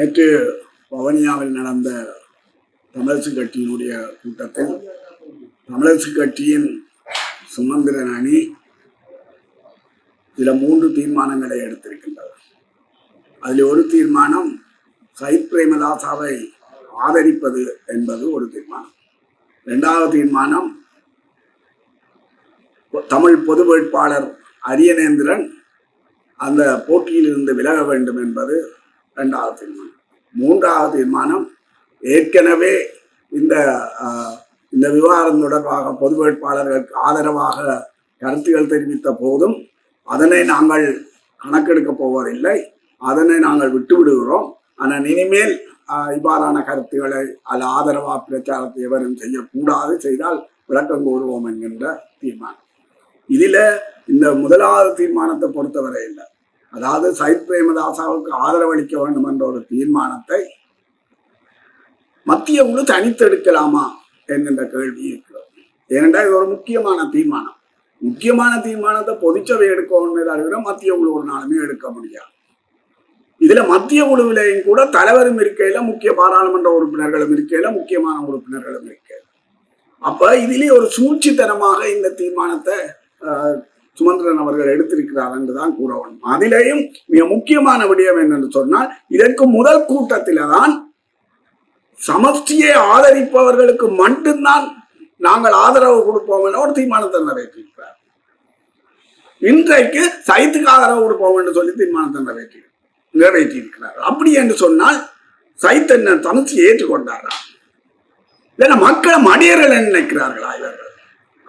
நேற்று வவனியாவில் நடந்த தமிழரசு கட்சியினுடைய கூட்டத்தில் தமிழரசு கட்சியின் சுமந்திரன் அணி சில மூன்று தீர்மானங்களை எடுத்திருக்கின்றது. அதில் ஒரு தீர்மானம் சயித் பிரேமதாசாவை ஆதரிப்பது என்பது ஒரு தீர்மானம். இரண்டாவது தீர்மானம் தமிழ் பொது வேட்பாளர் அரியநேந்திரன் அந்த போட்டியிலிருந்து விலக வேண்டும் என்பது இரண்டாவது தீர்மானம். மூன்றாவது தீர்மானம் ஏற்கனவே இந்த இந்த விவகாரம் தொடர்பாக பொது வேட்பாளர்களுக்கு ஆதரவாக கருத்துகள் தெரிவித்த போதும் அதனை நாங்கள் கணக்கெடுக்கப் போவதில்லை. அதனை நாங்கள் விட்டு விடுகிறோம் ஆனால் இனிமேல் இவ்வாறான கருத்துக்களை அல்ல ஆதரவா பிரச்சாரத்தை எவரும் செய்யக்கூடாது செய்தால் விளக்கம் கூறுவோம் என்கின்ற தீர்மானம். இதில் இந்த முதலாவது தீர்மானத்தை பொறுத்தவரை இல்லை. அதாவது சயித் பிரேமதாசாவுக்கு ஆதரவளிக்க வேண்டும் என்ற ஒரு தீர்மானத்தை மத்திய குழு தனித்தெடுக்கலாமா என்கின்ற கேள்வி இருக்கிறது. ஏனென்றால் இது ஒரு முக்கியமான தீர்மானம். முக்கியமான தீர்மானத்தை பொதுச்சபை எடுக்கணும் தவிர மத்திய குழு ஒரு நாளுமே எடுக்க முடியாது. இதுல மத்திய குழுவிலையும் கூட தலைவரும் இருக்கையில முக்கிய பாராளுமன்ற உறுப்பினர்களும் இருக்கையில முக்கியமான உறுப்பினர்களும் இருக்கையில. அப்ப இதிலே ஒரு சூழ்ச்சித்தனமாக இந்த தீர்மானத்தை ஆஹ், சுமந்திரன் அவர்கள் எடுத்திருக்கிறார் என்றுதான் கூற வேண்டும் அதிலேயும் மிக முக்கியமான விடயம் என்னென்று சொன்னால் இதற்கு முதல் கூட்டத்தில தான் சமஷ்டியை ஆதரிப்பவர்களுக்கு மட்டும்தான் நாங்கள் ஆதரவு கொடுப்போம் என ஒரு தீர்மானத்தை நிறைவேற்றியிருக்கிறார். இன்றைக்கு சைத்துக்கு ஆதரவு கொடுப்போம் என்று சொல்லி தீர்மானத்தை நிறைவேற்றி நிறைவேற்றியிருக்கிறார். அப்படி என்று சொன்னால் சைத் என்ன சமஷ்டியை ஏற்றுக்கொண்டாரா? இல்லைன்னா மக்களை மடியர்கள் நினைக்கிறார்களா இவர்கள்?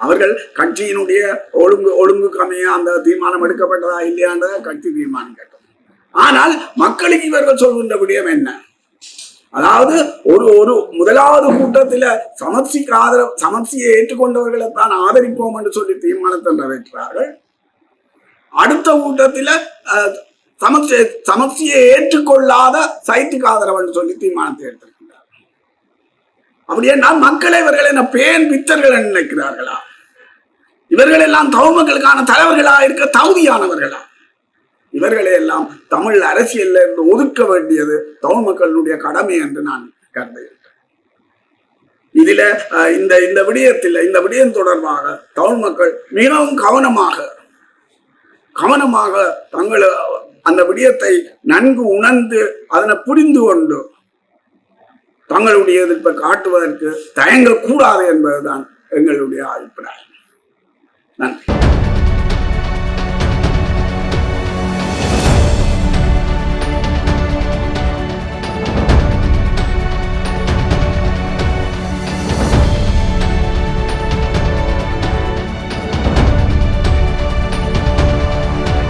அவர்கள் கட்சியினுடைய ஒழுங்கு ஒழுங்கு கம்மியா அந்த தீர்மானம் எடுக்கப்பட்டதா இல்லையான்றத கட்சி தீர்மானம் கேட்டோம். ஆனால் மக்களுக்கு இவர்கள் சொல்கின்ற விடயம் என்ன? அதாவது ஒரு ஒரு முதலாவது கூட்டத்தில் சமர்சிக்கு ஆதரவு சமர்சியை ஏற்றுக்கொண்டவர்களை தான் ஆதரிப்போம் என்று சொல்லி தீர்மானத்தை நிறைவேற்றார்கள் அடுத்த கூட்டத்தில் அஹ், சமர்ச்சியை ஏற்றுக்கொள்ளாத சைத்துக்கு ஆதரவு என்று சொல்லி தீர்மானத்தை எடுத்திருக்கிறார்கள் அப்படியே நான் மக்களை இவர்கள் என்ன பேன் பித்தர்கள் என்று நினைக்கிறார்களா? இவர்கள் எல்லாம் தௌமங்களுக்கான மக்களுக்கான தலைவர்களா இருக்க தகுதியானவர்களா? இவர்களை எல்லாம் தமிழ் அரசியல்ல இருந்து ஒதுக்க வேண்டியது தமிழ் மக்களுடைய கடமை என்று நான் கருதுகிறேன். இதுல இந்த இந்த விடயத்தில் இந்த விடயம் தொடர்பாக தமிழ் மக்கள் மிகவும் கவனமாக கவனமாக தங்கள் அந்த விடயத்தை நன்கு உணர்ந்து அதனை புரிந்து கொண்டு தங்களுடைய எதிர்ப்பை காட்டுவதற்கு தயங்கக்கூடாது என்பதுதான் எங்களுடைய அபிப்பிராயம்.